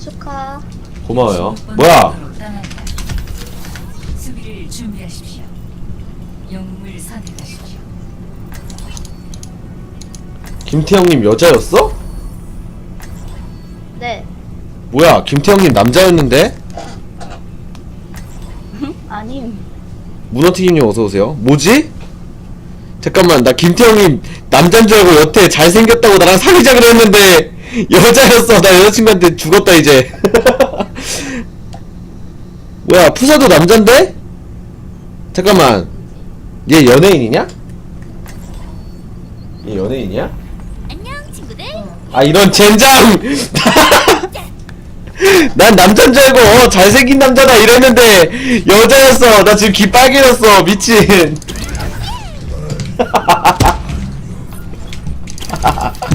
축하. 고마워요. 뭐야? 수비를 준비하십시오. 영웅을 선택하십시오. 김태형님 여자였어? 네. 뭐야? 김태형님 남자였는데? 아님. 문어튀김님 어서 오세요. 뭐지? 잠깐만 나 김태형님 남잔 줄 알고 여태 잘생겼다고 나랑 사귀자 그랬는데 여자였어. 나 여자친구한테 죽었다 이제. 뭐야 푸사도 남잔데? 잠깐만 얘 연예인이냐? 얘 연예인이야? 안녕 친구들. 아 이런 젠장! 난 남잔 줄 알고 어, 잘생긴 남자다 이랬는데 여자였어 나 지금 귀 빨개졌어 미친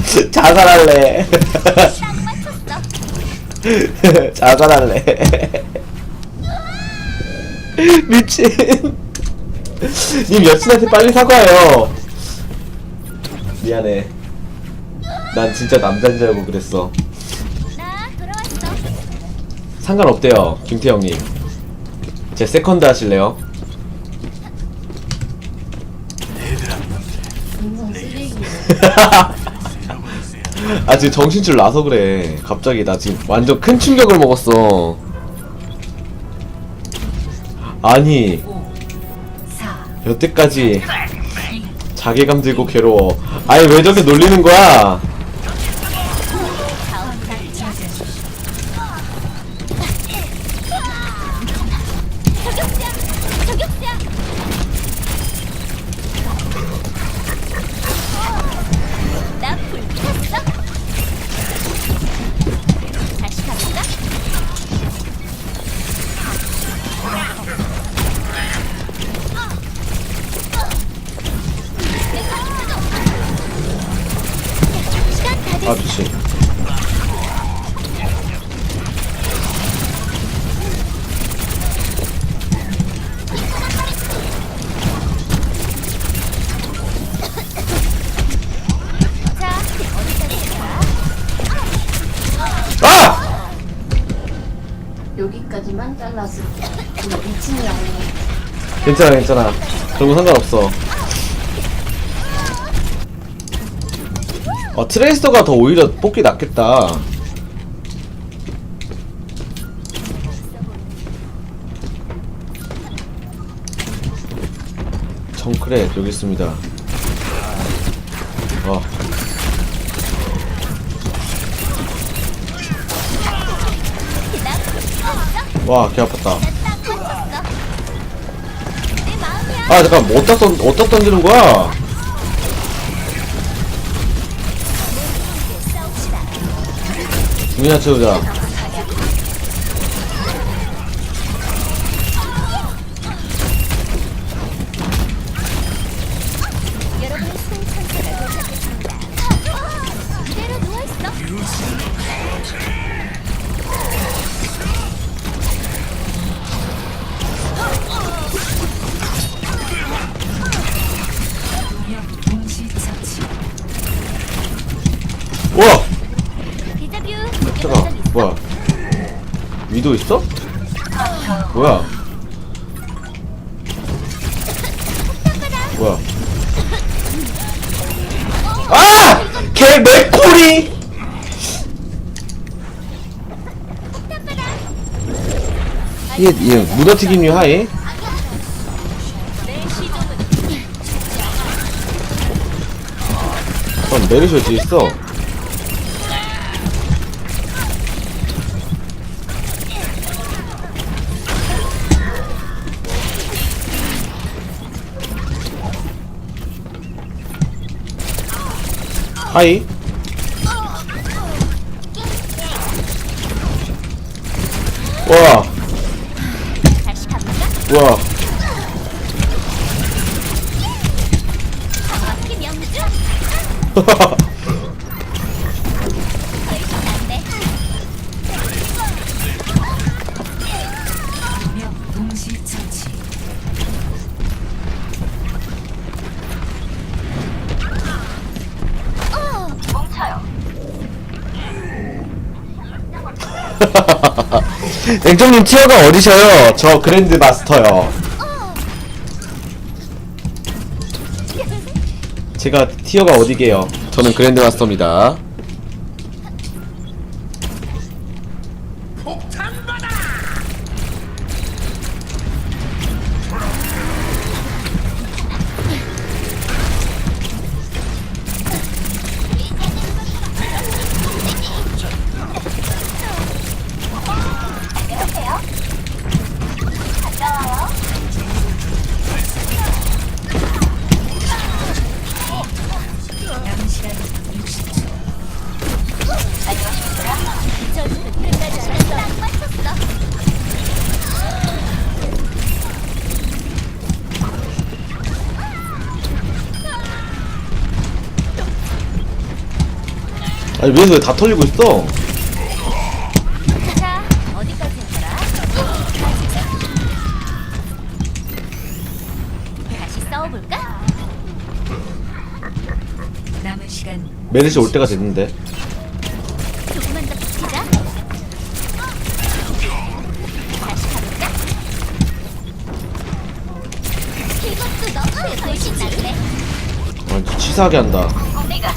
자살할래. 자살할래. 미친. 님 여친한테 빨리 사과해요. 미안해. 난 진짜 남잔 줄 알고 그랬어. 나 돌아왔어. 상관없대요 김태형님. 제 세컨드 하실래요? 아 지금 정신줄 나서 그래. 갑자기 나 지금 완전 큰 충격을 먹었어. 아니. 5, 4, 여태까지 자괴감 들고 괴로워. 아니 왜 저렇게 놀리는 거야 아! 여기까지만 잘라서. 2층이 아니야. 괜찮아 괜찮아. 그런 거 상관없어. 어 트레이서가 더 오히려 뽑기 낫겠다. 정크렛 여기 있습니다. 어 와, 개 아팠다. 아, 잠깐, 뭐 어디다 던, 어디다 던지는 거야? 중이나 채우자. 잠깐, 뭐야? 위도 있어? 뭐야? 뭐야? 아! 개 맥코리! 이게, 얘, 무더튀김류 하이? 그럼 메르시 뒤에 있어. 하이. 와? 와. 냉정님 티어가 어디셔요? 저 그랜드 마스터요. 제가 티어가 어디게요? 저는 그랜드 마스터입니다. 아니 왜 왜 다 털리고 있어? 자, 어디까지 했더라? 다시 싸워볼까? 남은 시간 메르시 올 때가 됐는데. 조금만 더 버티자. 다시 가볼까? 이것도 너무 훨씬 낫네. 아, 치사하게 한다. 내가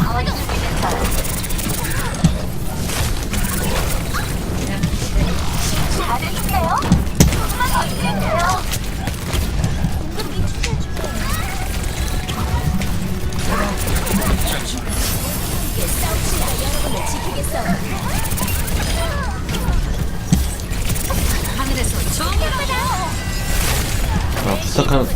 아부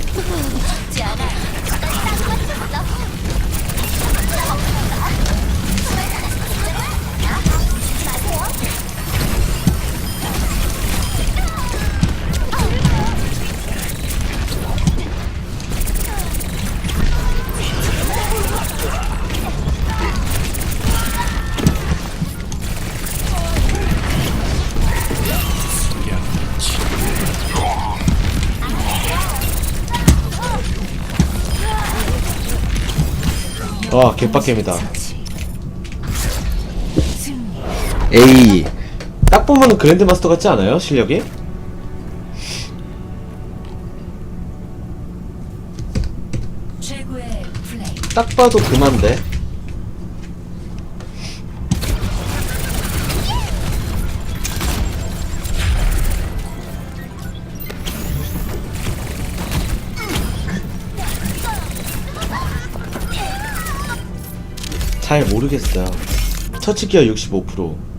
아 개빡겜이다. 에이 딱 보면 그랜드 마스터 같지 않아요? 실력이? 딱 봐도 그만데. 잘 모르겠어요. 처치 기어 65%.